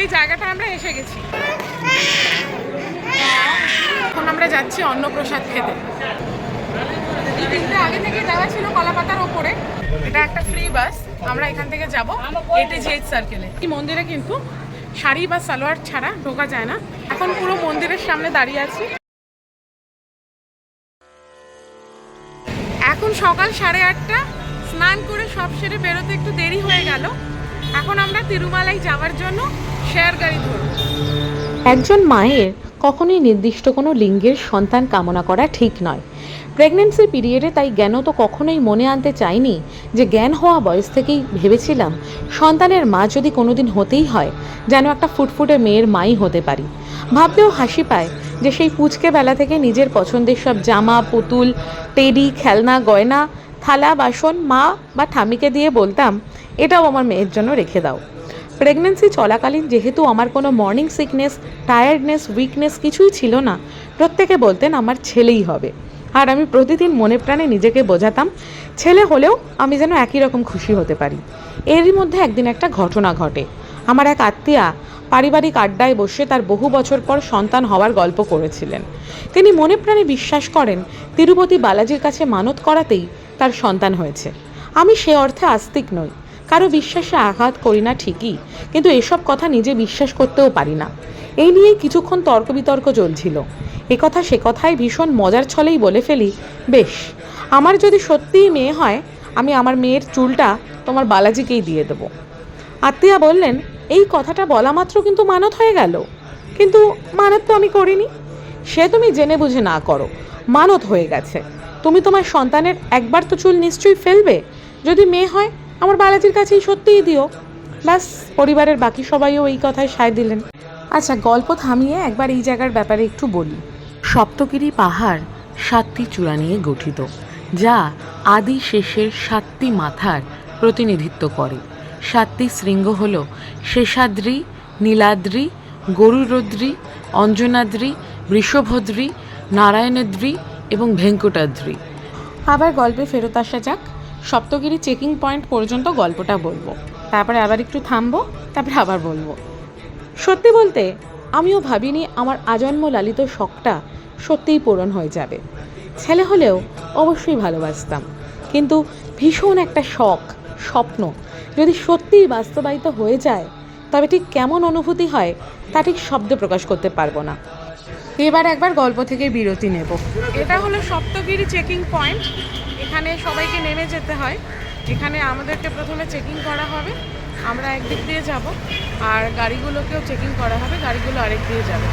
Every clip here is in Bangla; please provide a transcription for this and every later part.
সেই জায়গাটা আমরা এসে গেছি। এখন আমরা যাচ্ছি অন্নপ্রসাদ খেতে। আগে থেকে দেওয়া ছিল কলাপাতার ওপরে। এটা একটা ফ্রি বাস আমরা এখান থেকে যাব এটি জিএইচ সার্কেলে এই মন্দিরে কিন্তু শাড়ি বা সালোয়ার ছাড়া ঢোকা যায় না। এখন পুরো মন্দিরের সামনে দাঁড়িয়ে আছি। এখন সকাল সাড়ে আটটা। স্নান করে সব সেরে বেরোতে একটু দেরি হয়ে গেল। এখন আমরা তিরুমালাই যাওয়ার জন্য একজন মায়ের কখনোই নির্দিষ্ট কোনো লিঙ্গের সন্তান কামনা করা ঠিক নয়। প্রেগনেন্সি পিরিয়ডে তাই জ্ঞান তো কখনোই মনে আনতে চাইনি যে জ্ঞান হওয়া বয়স থেকেই ভেবেছিলাম সন্তানের মা যদি কোনোদিন হতেই হয়, যেন একটা ফুটফুটে মেয়ের মাই হতে পারি। ভাবলেও হাসি পায় যে সেই পুচকে বেলা থেকে নিজের পছন্দের সব জামা, পুতুল, টেডি, খেলনা, গয়না, থালা, বাসন, মা বা ঠামিকে দিয়ে বলতাম, এটাও আমার মেয়ের জন্য রেখে দাও। প্রেগনেন্সি চলাকালীন যেহেতু আমার কোনো মর্নিং সিকনেস টায়ার্ডনেস উইকনেস কিছুই ছিল না, প্রত্যেকে বলতেন আমার ছেলেই হবে। আর আমি প্রতিদিন মনে প্রাণে নিজেকে বোঝাতাম, ছেলে হলেও আমি যেন একই রকম খুশি হতে পারি। এরই মধ্যে একদিন একটা ঘটনা ঘটে। আমার এক আত্মীয়া পারিবারিক আড্ডায় বসে তার বহু বছর পর সন্তান হওয়ার গল্প করেছিলেন। তিনি মনে প্রাণে বিশ্বাস করেন, তিরুপতি বালাজির কাছে মানত করাতেই তার সন্তান হয়েছে। আমি সে অর্থে আস্তিক নই। কারও বিশ্বাসে আঘাত করি না ঠিকই, কিন্তু এসব কথা নিজে বিশ্বাস করতেও পারি না। এই নিয়েই কিছুক্ষণ তর্ক বিতর্ক চলছিল কথা সে কথাই ভীষণ মজার ছলেই বলে ফেলি, বেশ, আমার যদি সত্যিই মেয়ে হয়, আমি আমার মেয়ের চুলটা তোমার বালাজিকেই দিয়ে দেবো। আত্মীয়া বললেন, এই কথাটা বলা মাত্র কিন্তু মানত হয়ে গেল। কিন্তু মানত তো আমি করিনি। সে তুমি জেনে বুঝে না করো, মানত হয়ে গেছে। তুমি তোমার সন্তানের একবার তো চুল নিশ্চয়ই ফেলবে। যদি মেয়ে হয় আমার বালাজির কাছেই সত্যিই দিও। ব্যাস পরিবারের বাকি সবাইও এই কথায় সায় দিলেন। আচ্ছা গল্প থামিয়ে একবার এই জায়গার ব্যাপারে একটু বলি। সপ্তগিরি পাহাড় সাতটি চূড়া নিয়ে গঠিত যা আদি শেষের সাতটি মাথার প্রতিনিধিত্ব করে। সাতটি শৃঙ্গ হল শেষাদ্রি নীলাদ্রি গরুরদ্রি অঞ্জনাদ্রি বৃষভদ্রি নারায়ণদ্রি এবং ভেঙ্কটাদ্রি। আবার গল্পে ফেরত আসা যাক। সপ্তগিরি চেকিং পয়েন্ট পর্যন্ত গল্পটা বলব। তারপরে আবার একটু থামবো, তারপরে আবার বলব। সত্যি বলতে, আমিও ভাবিনি আমার আজন্ম লালিত শখটা সত্যিই পূরণ হয়ে যাবে। ছেলে হলেও অবশ্যই ভালোবাসতাম। কিন্তু ভীষণ একটা শখ, স্বপ্ন যদি সত্যিই বাস্তবায়িত হয়ে যায়, তবে ঠিক কেমন অনুভূতি হয় তা ঠিক শব্দে প্রকাশ করতে পারব না। এবার একবার গল্প থেকে বিরতি নেব। এটা হলো সপ্তগিরি চেকিং পয়েন্ট। এখানে সবাইকে নেমে যেতে হয়। এখানে আমাদেরকে প্রথমে চেকিং করা হবে। আমরা একদিক দিয়ে যাব আর গাড়িগুলোকেও চেকিং করা হবে। গাড়িগুলো আরেক দিয়ে যাবে।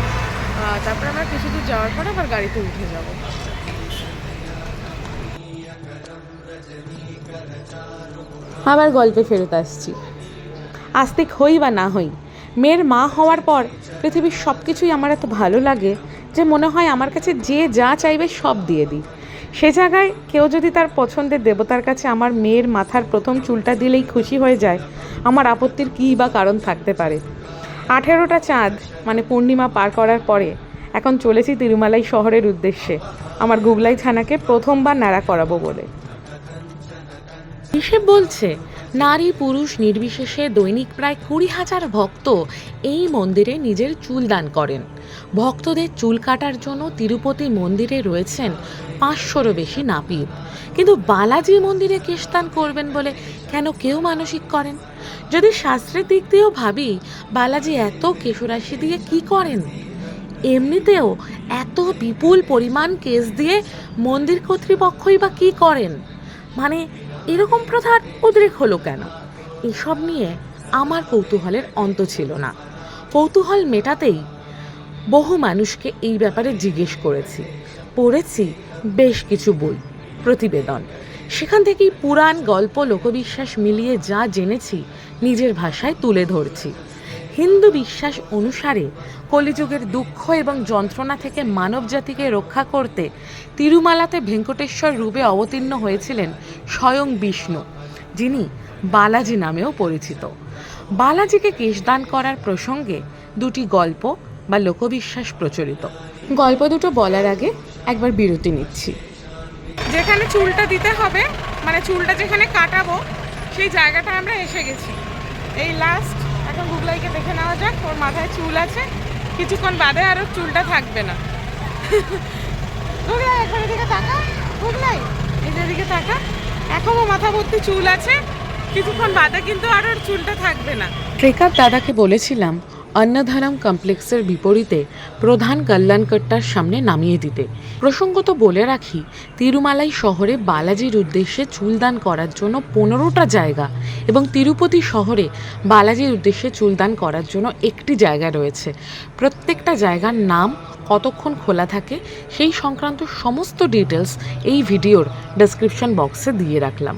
তারপরে আমরা কিছু দূর যাওয়ার পর আবার গাড়িতে উঠে যাব। আবার গল্পে ফেরত আসছি। আস্তিক হই বা না হই মেয়ের মা হওয়ার পর পৃথিবীর সব কিছুই আমার এত ভালো লাগে যে মনে হয় আমার কাছে যে যা চাইবে সব দিয়ে দিই। সে জায়গায় কেউ যদি তার পছন্দের দেবতার কাছে আমার মেয়ের মাথার প্রথম চুলটা দিলেই খুশি হয়ে যায়, আমার আপত্তির কী বা কারণ থাকতে পারে। আঠেরোটা চাঁদ মানে পূর্ণিমা পার করার পরে, এখন চলেছি তিরুমালাই শহরের উদ্দেশ্যে, আমার গুগলাই ছানাকে প্রথমবার নাড়া করাবো বলে। হিসেব বলছে নারী, পুরুষ নির্বিশেষে দৈনিক প্রায় কুড়ি হাজার ভক্ত এই মন্দিরে নিজের চুল দান করেন। ভক্তদের চুল কাটার জন্য তিরুপতি মন্দিরে রয়েছেন পাঁচশোরও বেশি নাপিত। কিন্তু বালাজি মন্দিরে কেশদান করবেন বলে কেন কেউ মানসিক করেন? যদি শাস্ত্রের দিক দিয়েও ভাবি, বালাজি এত কেশরাশি দিয়ে কি করেন? এমনিতেও এত বিপুল পরিমাণ কেস দিয়ে মন্দির কর্তৃপক্ষই বা কী করেন? মানে এরকম প্রথার উদ্রেক হলো কেন? এসব নিয়ে আমার কৌতূহলের অন্ত ছিল না। কৌতূহল মেটাতেই বহু মানুষকে এই ব্যাপারে জিজ্ঞেস করেছি। পড়েছি বেশ কিছু বই, প্রতিবেদন। সেখান থেকেই পুরাণ, গল্প, লোকবিশ্বাস মিলিয়ে যা জেনেছি নিজের ভাষায় তুলে ধরছি। হিন্দু বিশ্বাস অনুসারে কলিযুগের দুঃখ এবং যন্ত্রণা থেকে মানব জাতিকে রক্ষা করতে তিরুমালাতে ভেঙ্কটেশ্বর রূপে অবতীর্ণ হয়েছিলেন স্বয়ং বিষ্ণু, যিনি বালাজি নামেও পরিচিত। বালাজিকে কেশদান করার প্রসঙ্গে দুটি গল্প বা লোকবিশ্বাস প্রচলিত। গল্প দুটো বলার আগে একবার বিরতি নিচ্ছি। যেখানে চুলটা দিতে হবে মানে চুলটা যেখানে কাটাবো, সেই জায়গাটা আমরা এসে গেছি। এই লাস্ট এখন গুগলাইকে দেখে নেওয়া যাক, ওর মাথায় চুল আছে। কিছুক্ষণ বাদে আর চুলটা থাকবে না। গুগলাই, এখন এদিকে তাকা। গুগলাই এদিকে তাকা। এখনও মাথা ভর্তি চুল আছে। কিছুক্ষণ বাদে কিন্তু আর ওর চুলটা থাকবে না। ট্রেকার দাদাকে বলেছিলাম অন্নধারাম কমপ্লেক্সের বিপরীতে প্রধান কল্যাণকট্টার সামনে নামিয়ে দিতে। প্রসঙ্গত বলে রাখি, তিরুমালাই শহরে বালাজির উদ্দেশ্যে চুলদান করার জন্য পনেরোটা জায়গা এবং তিরুপতি শহরে বালাজির উদ্দেশ্যে চুলদান করার জন্য একটি জায়গা রয়েছে। প্রত্যেকটা জায়গার নাম কতক্ষণ খোলা থাকে সেই সংক্রান্ত সমস্ত ডিটেলস এই ভিডিওর ডেসক্রিপশন বক্সে দিয়ে রাখলাম।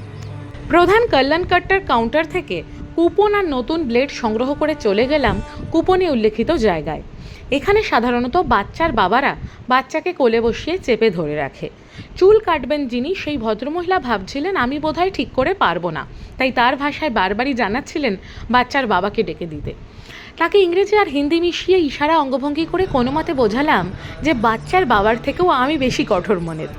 প্রধান কল্যাণকট্টার কাউন্টার থেকে কুপন আর নতুন ব্লেড সংগ্রহ করে চলে গেলাম কুপনে উল্লেখিত জায়গায়। এখানে সাধারণত বাচ্চার বাবারা বাচ্চাকে কোলে বসিয়ে চেপে ধরে রাখে। চুল কাটবেন যিনি, সেই ভদ্রমহিলা ভাবছিলেন, আমি বোধহয় ঠিক করে পারব না। তাই তার ভাষায় বারবারই জানাচ্ছিলেন বাচ্চার বাবাকে ডেকে দিতে। তাকে ইংরেজি আর হিন্দি মিশিয়ে ইশারা অঙ্গভঙ্গি করে কোনো মতে বোঝালাম যে বাচ্চার বাবার থেকেও আমি বেশি কঠোর মনের।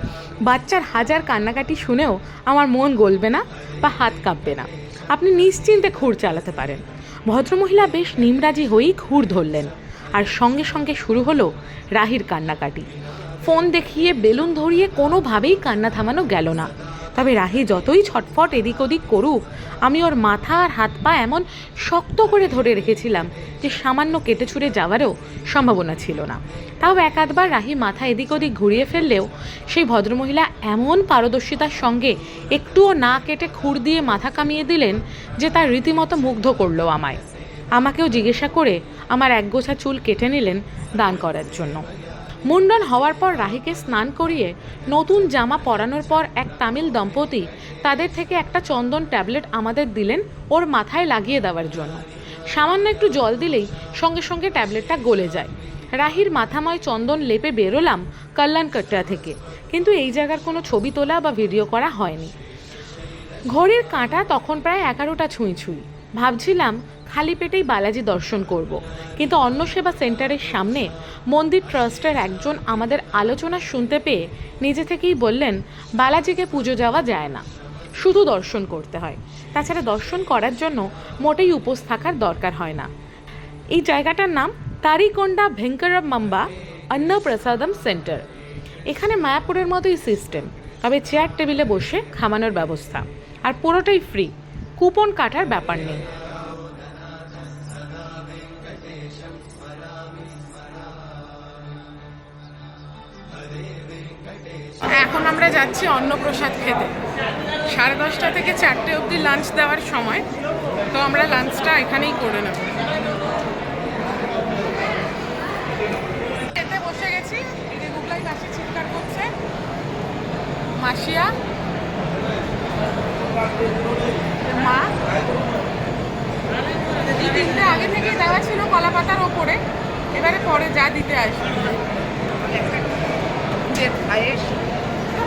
বাচ্চার হাজার কান্নাকাটি শুনেও আমার মন গলবে না বা হাত কাঁপবে না। আপনি নিশ্চিন্তে খুর চালাতে পারেন। ভদ্রমহিলা বেশ নিমরাজি হয়েই খুর ধরলেন। আর সঙ্গে সঙ্গে শুরু হলো রাহির কান্নাকাটি। ফোন দেখিয়ে বেলুন ধরিয়ে কোনোভাবেই কান্না থামানো গেল না। তবে রাহি যতই ছটফট এদিক ওদিক করুক, আমি ওর মাথা আর হাত পা এমন শক্ত করে ধরে রেখেছিলাম যে সামান্য কেটে ছুঁড়ে যাওয়ারও সম্ভাবনা ছিল না। তাও এক আধবার রাহি মাথা এদিক ওদিক ঘুরিয়ে ফেললেও সেই ভদ্রমহিলা এমন পারদর্শিতার সঙ্গে একটুও না কেটে খুর দিয়ে মাথা কামিয়ে দিলেন যে তার রীতিমতো মুগ্ধ করল আমায়। আমাকেও জিজ্ঞাসা করে আমার একগোছা চুল কেটে নিলেন দান করার জন্য। মুন্ডন হওয়ার পর রাহিকে স্নান করিয়ে নতুন জামা পরানোর পর এক তামিল দম্পতি তাদের থেকে একটা চন্দন ট্যাবলেট আমাদের দিলেন ওর মাথায় লাগিয়ে দেওয়ার জন্য। সামান্য একটু জল দিলেই সঙ্গে সঙ্গে ট্যাবলেটটা গলে যায়। রাহির মাথাময় চন্দন লেপে বেরোলাম কল্যাণকট্টা থেকে। কিন্তু এই জায়গার কোনো ছবি তোলা বা ভিডিও করা হয়নি। ঘড়ির কাঁটা তখন প্রায় এগারোটা ছুঁই ছুঁই। ভাবছিলাম খালি পেটেই বালাজি দর্শন করব। কিন্তু অন্ন সেবা সেন্টারের সামনে মন্দির ট্রাস্টের একজন আমাদের আলোচনা শুনতে পেয়ে নিজে থেকেই বললেন, বালাজিকে পুজো যাওয়া যায় না, শুধু দর্শন করতে হয়। তাছাড়া দর্শন করার জন্য মোটেই উপোস থাকার দরকার হয় না। এই জায়গাটার নাম তারিকোন্ডা ভেঙ্করমাম্বা অন্নপ্রসাদম সেন্টার। এখানে মায়াপুরের মতোই সিস্টেম, তবে চেয়ার টেবিলে বসে খামানোর ব্যবস্থা। আর পুরোটাই ফ্রি, কুপন কাটার ব্যাপার নেই। এখন আমরা যাচ্ছি অন্নপ্রসাদ খেতে। সাড়ে দশটা থেকে চারটে অবধি লাঞ্চ দেওয়ার সময়, তো আমরা লাঞ্চটা এখানেই করে নেব। খেতে বসে গেছি গুগলাই পাশে চিৎকার করছে। মাসিয়া? মা? তিনটে আগে থেকে দেওয়া ছিল কলা পাতার ওপরে, এবারে পরে যা দিতে আসবে।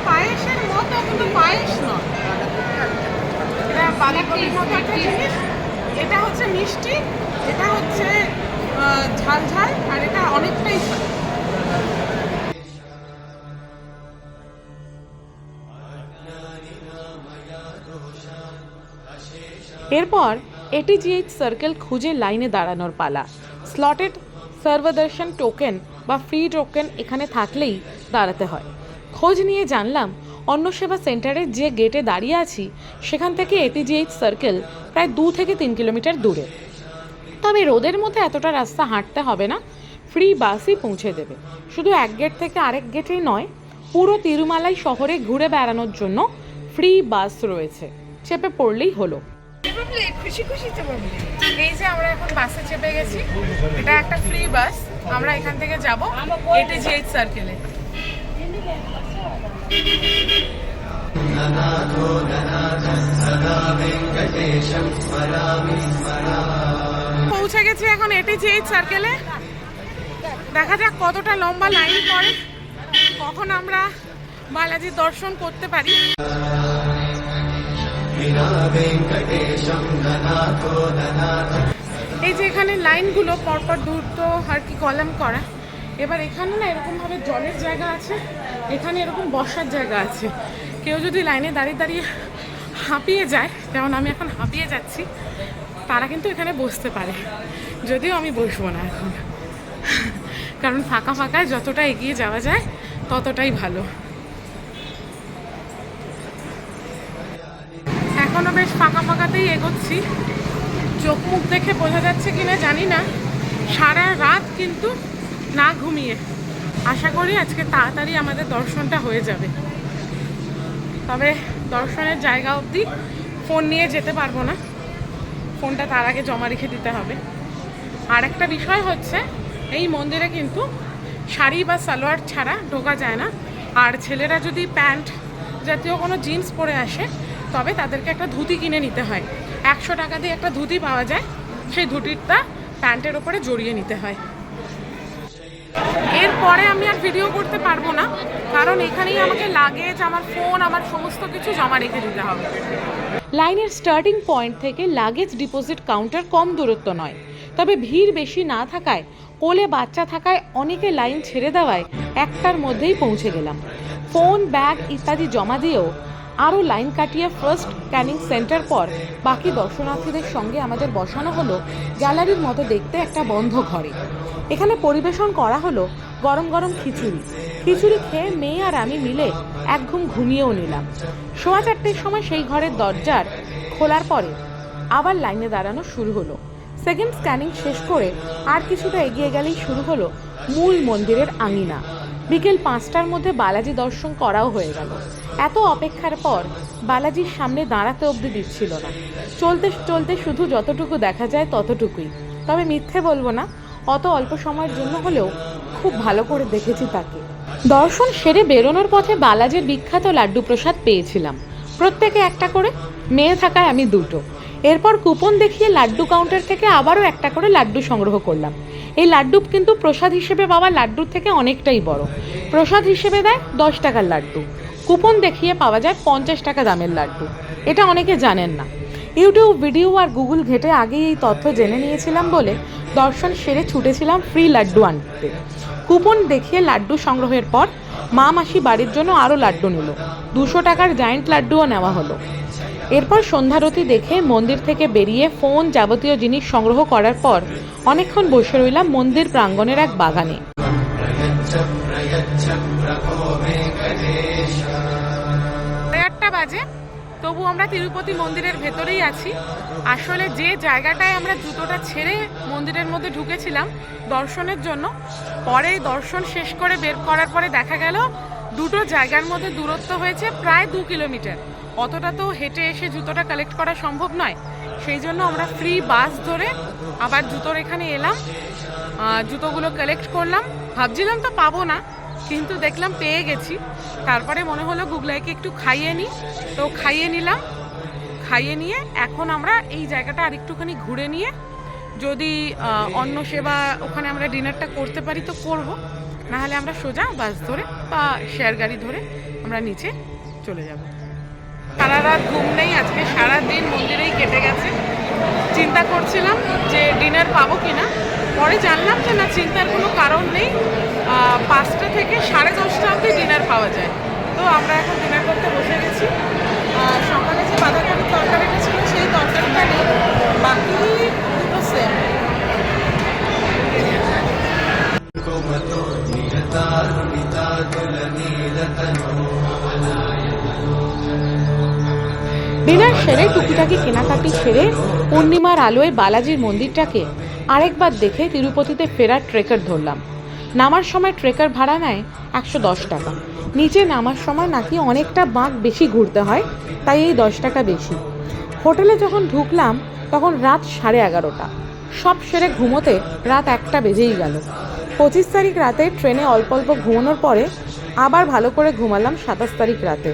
পায়েসের মতো কিন্তু পায়েস নয়। এটা বাঁধাকপির মতো একটা জিনিস। এটা হচ্ছে মিষ্টি, এটা হচ্ছে ঝাল ঝাল, আর এটা অনেকটাই ঝাল। এরপর এটিজিএইচ সার্কেল খুঁজে লাইনে দাঁড়ানোর পালা। স্লটেড সর্বদর্শন টোকেন বা ফ্রি টোকেন এখানে থাকলেই দাঁড়াতে হয়। খোঁজ নিয়ে জানলাম, অন্ন সেবা সেন্টারের যে গেটে দাঁড়িয়ে আছি, সেখান থেকে এটিজিএইচ সার্কেল প্রায় দু থেকে তিন কিলোমিটার দূরে। তবে রোদের মধ্যে এতটা রাস্তা হাঁটতে হবে না ফ্রি বাসই পৌঁছে দেবে। শুধু এক গেট থেকে আরেক গেটেই নয়, পুরো তিরুমালাই শহরে ঘুরে বেড়ানোর জন্য ফ্রি বাস রয়েছে। চেপে পড়লেই হলো। এই যে আমরা এখন বাসে চেপে গেছি, এটা একটা ফ্রি বাস আমরা এখান থেকে যাব যাব এটিজিএইচ সার্কেলে পৌঁছে গেছি এখন এটিজিএইচ সার্কেলে দেখা যাক কতটা লম্বা লাইন পড়ে। কখন আমরা বালাজির দর্শন করতে পারি। এই যে এখানে লাইনগুলো পরপর দুটো আর কি কলাম করা। এবার এখানে না এরকমভাবে জলের জায়গা আছে। এখানে এরকম বসার জায়গা আছে। কেউ যদি লাইনে দাঁড়িয়ে দাঁড়িয়ে হাঁপিয়ে যায়, যেমন আমি এখন হাঁপিয়ে যাচ্ছি, তারা কিন্তু এখানে বসতে পারে। যদিও আমি বসবো না এখন। কারণ ফাঁকা ফাঁকায় যতটা এগিয়ে যাওয়া যায়, ততটাই ভালো। এখনও বেশ ফাঁকা ফাঁকাতেই এগোচ্ছি। চোখ মুখ দেখে বোঝা যাচ্ছে কিনা জানি না। সারা রাত কিন্তু না ঘুমিয়ে। আশা করি আজকে তাড়াতাড়ি আমাদের দর্শনটা হয়ে যাবে। তবে দর্শনের জায়গা অবধি ফোন নিয়ে যেতে পারব না। ফোনটা তার আগে জমা রেখে দিতে হবে। আর একটা বিষয় হচ্ছে, এই মন্দিরে কিন্তু শাড়ি বা সালোয়ার ছাড়া ঢোকা যায় না। আর ছেলেরা যদি প্যান্ট জাতীয় কোনো জিন্স পরে আসে, তবে তাদেরকে একটা ধুতি কিনে নিতে হয়। একশো টাকা দিয়ে একটা ধুতি পাওয়া যায়। সেই ধুতিটা প্যান্টের ওপরে জড়িয়ে নিতে হয়। এরপরে আমি আর ভিডিও করতে পারব না, কারণ এখানেই আমাকে লাগেজ আমার ফোন আমার সমস্ত কিছু জমা রেখে দিতে হবে। লাইনের স্টার্টিং পয়েন্ট থেকে লাগেজ ডিপোজিট কাউন্টার কম দূরত্ব নয়। তবে ভিড় বেশি না থাকায়, কোলে বাচ্চা থাকায় অনেকে লাইন ছেড়ে দেওয়ায় একটার মধ্যেই পৌঁছে গেলাম। ফোন ব্যাগ ইত্যাদি জমা দিয়েও আরও লাইন কাটিয়ে ফার্স্ট ক্যানিং সেন্টার পর বাকি দর্শনার্থীদের সঙ্গে আমাদের বসানো হলো গ্যালারির মতো দেখতে একটা বন্ধ ঘরে। এখানে পরিবেশন করা হলো গরম গরম খিচুড়ি। খিচুড়ি খেয়ে মেয়ে আর আমি মিলে এক ঘুম ঘুমিয়েও নিলাম। সোয়া চারটের সময় সেই ঘরের দরজার খোলার পরে আবার লাইনে দাঁড়ানো শুরু হলো। সেকেন্ড স্ক্যানিং শেষ করে আর কিছুটা এগিয়ে গেলেই শুরু হলো মূল মন্দিরের আঙিনা। বিকেল পাঁচটার মধ্যে বালাজি দর্শন করাও হয়ে গেল। এত অপেক্ষার পর বালাজির সামনে দাঁড়াতে অবধি দিচ্ছিল না। চলতে চলতে শুধু যতটুকু দেখা যায় ততটুকুই। তবে মিথ্যে বলব না, অত অল্প সময়ের জন্য হলেও খুব ভালো করে দেখেছি তাকে। দর্শন সেরে বেরোনোর পথে বালাজির বিখ্যাত লাড্ডু প্রসাদ পেয়েছিলাম। প্রত্যেকে একটা করে, মেয়ে থাকায় আমি দুটো। এরপর কুপন দেখিয়ে লাড্ডু কাউন্টার থেকে আবারও একটা করে লাড্ডু সংগ্রহ করলাম। এই লাড্ডু কিন্তু প্রসাদ হিসেবে পাওয়া লাড্ডুর থেকে অনেকটাই বড়। প্রসাদ হিসেবে দেয় দশ টাকার লাড্ডু। কুপন দেখিয়ে পাওয়া যায় পঞ্চাশ টাকা দামের লাড্ডু। এটা অনেকে জানেন না। ইউটিউব ভিডিও আর গুগল ঘেটে আগেই এই তথ্য জেনে নিয়েছিলাম বলে দর্শন সেরে ছুটেছিলাম ফ্রি লাড্ডু আনতে। কুপন দেখিয়ে লাড্ডু সংগ্রহের পর মা মাসি বাড়ির জন্য আরও লাড্ডু নিল। দুশো টাকার জায়েন্ট লাড্ডুও নেওয়া হলো। এরপর সন্ধ্যারতি দেখে মন্দির থেকে বেরিয়ে ফোন যাবতীয় জিনিস সংগ্রহ করার পর অনেকক্ষণ বসে রইলাম মন্দির প্রাঙ্গণের এক বাগানে। আটটা বাজে। তবু আমরা তিরুপতি মন্দিরের ভেতরেই আছি। আসলে যে জায়গাটায় আমরা জুতোটা ছেড়ে মন্দিরের মধ্যে ঢুকেছিলাম দর্শনের জন্য, পরে দর্শন শেষ করে বের করার পরে দেখা গেল দুটো জায়গার মধ্যে দূরত্ব হয়েছে প্রায় দু কিলোমিটার। অতটা তো হেঁটে এসে জুতোটা কালেক্ট করা সম্ভব নয়। সেই জন্য আমরা ফ্রি বাস ধরে আবার জুতোর এখানে এলাম জুতোগুলো কালেক্ট করলাম। ভাবছিলাম তো পাবো না, কিন্তু দেখলাম পেয়ে গেছি। তারপরে মনে হলো গুগলাইকে একটু খাইয়ে নিই। তো খাইয়ে নিলাম, খাইয়ে নিয়ে এখন আমরা এই জায়গাটা আরেকটুখানি ঘুরে নিয়ে যদি অন্য সেবা ওখানে আমরা ডিনারটা করতে পারি তো করব। নাহলে আমরা সোজা বাস ধরে বা শেয়ার গাড়ি ধরে আমরা নিচে চলে যাব। সারা রাত ঘুম নেই, আজকে সারা দিন মন্দিরেই কেটে গেছে। চিন্তা করছিলাম যে ডিনার পাবো কি না পরে জানলাম যে না, চিন্তার কোনো কারণ নেই। পাঁচটা থেকে সাড়ে দশটা অবধি ডিনার পাওয়া যায়। তো আমরা এখন ডিনার করতে বসে গেছি। সকালে যে বাঁধাকপির তরকারিটা ছিল, সেই তরকারিটা নেই। বাকি ডিনার সেরে টুকিটাকি কেনাকাটি সেরে পূর্ণিমার আলোয় বালাজির মন্দিরটাকে আরেকবার দেখে তিরুপতিতে ফেরার ট্রেকার ধরলাম। নামার সময় ট্রেকার ভাড়া নেয় একশো দশ টাকা। নিচে নামার সময় নাকি অনেকটা বাঁক বেশি ঘুরতে হয়, তাই এই দশ টাকা বেশি। হোটেলে যখন ঢুকলাম, তখন রাত সাড়ে এগারোটা। সব সেরে ঘুমোতে রাত একটা বেজেই গেল। পঁচিশ তারিখ রাতে ট্রেনে অল্প অল্প ঘুমানোর পরে আবার ভালো করে ঘুমালাম সাতাশ তারিখ রাতে।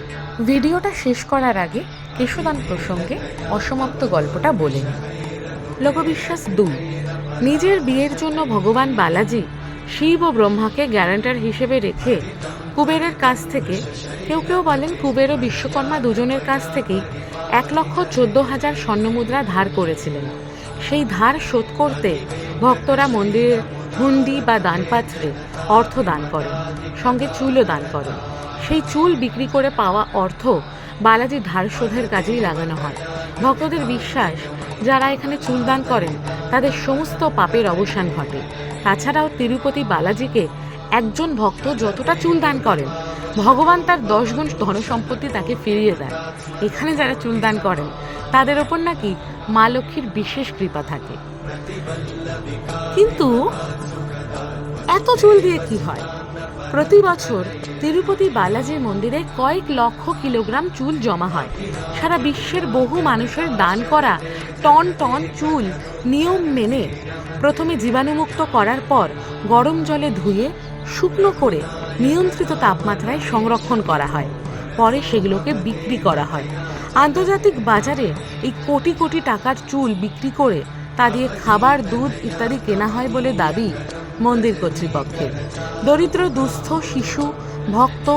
ভিডিওটা শেষ করার আগে কেশদান প্রসঙ্গে অসমাপ্ত গল্পটা বলে নিই লোকবিশ্বাস দুই। নিজের বিয়ের জন্য ভগবান বালাজি শিব ও ব্রহ্মাকে গ্যারান্টার হিসেবে রেখে কুবেরের কাছ থেকে, কেউ কেউ বলেন কুবের ও বিশ্বকর্মা দুজনের কাছ থেকেই এক লক্ষ চোদ্দ হাজার স্বর্ণমুদ্রা ধার করেছিলেন। সেই ধার শোধ করতে ভক্তরা মন্দিরের হুন্ডি বা দানপাত্রে অর্থ দান করেন, সঙ্গে চুলও দান করেন। সেই চুল বিক্রি করে পাওয়া অর্থ বালাজির ধার শোধের কাজেই লাগানো হয়। ভক্তদের বিশ্বাস, যারা এখানে চুলদান করেন, তাদের সমস্ত পাপের অবসান ঘটে। তাছাড়াও তিরুপতি বালাজিকে একজন ভক্ত যতটা চুলদান করেন, ভগবান তার দশ গুণ ধনসম্পত্তি তাকে ফিরিয়ে দেন। এখানে যারা চুলদান করেন, তাদের ওপর নাকি মা লক্ষ্মীর বিশেষ কৃপা থাকে। কিন্তু এত চুল দিয়ে কি হয়? প্রতি বছর তিরুপতি বালাজি মন্দিরে কয়েক লক্ষ কিলোগ্রাম চুল জমা হয়। সারা বিশ্বের বহু মানুষের দান করা টন টন চুল নিয়ম মেনে প্রথমে জীবাণুমুক্ত করার পর গরম জলে ধুয়ে, শুকনো করে নিয়ন্ত্রিত তাপমাত্রায় সংরক্ষণ করা হয়। পরে সেগুলোকে বিক্রি করা হয়। আন্তর্জাতিক বাজারে এই কোটি কোটি টাকার চুল বিক্রি করে তা দিয়ে খাবার, দুধ ইত্যাদি কেনা হয় বলে দাবি মন্দির কর্তৃপক্ষের। দরিদ্র, দুস্থ, শিশু, ভক্ত,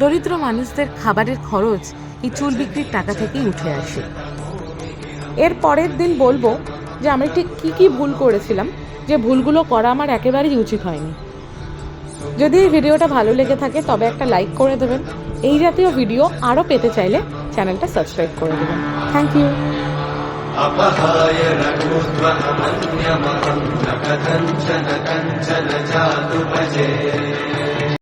দরিদ্র মানুষদের খাবারের খরচ এই চুল বিক্রির টাকা থেকেই উঠে আসে। এর পরের দিন বলব যে আমি ঠিক কি কি ভুল করেছিলাম, যে ভুলগুলো করা আমার একেবারেই উচিত হয়নি। যদি এই ভিডিওটা ভালো লেগে থাকে, তবে একটা লাইক করে দেবেন। এই জাতীয় ভিডিও আরও পেতে চাইলে চ্যানেলটা সাবস্ক্রাইব করে দেবেন। থ্যাংক ইউ अपहाय रघुध्वमन्यमहं न कथञ्चन कञ्चन जातु भजे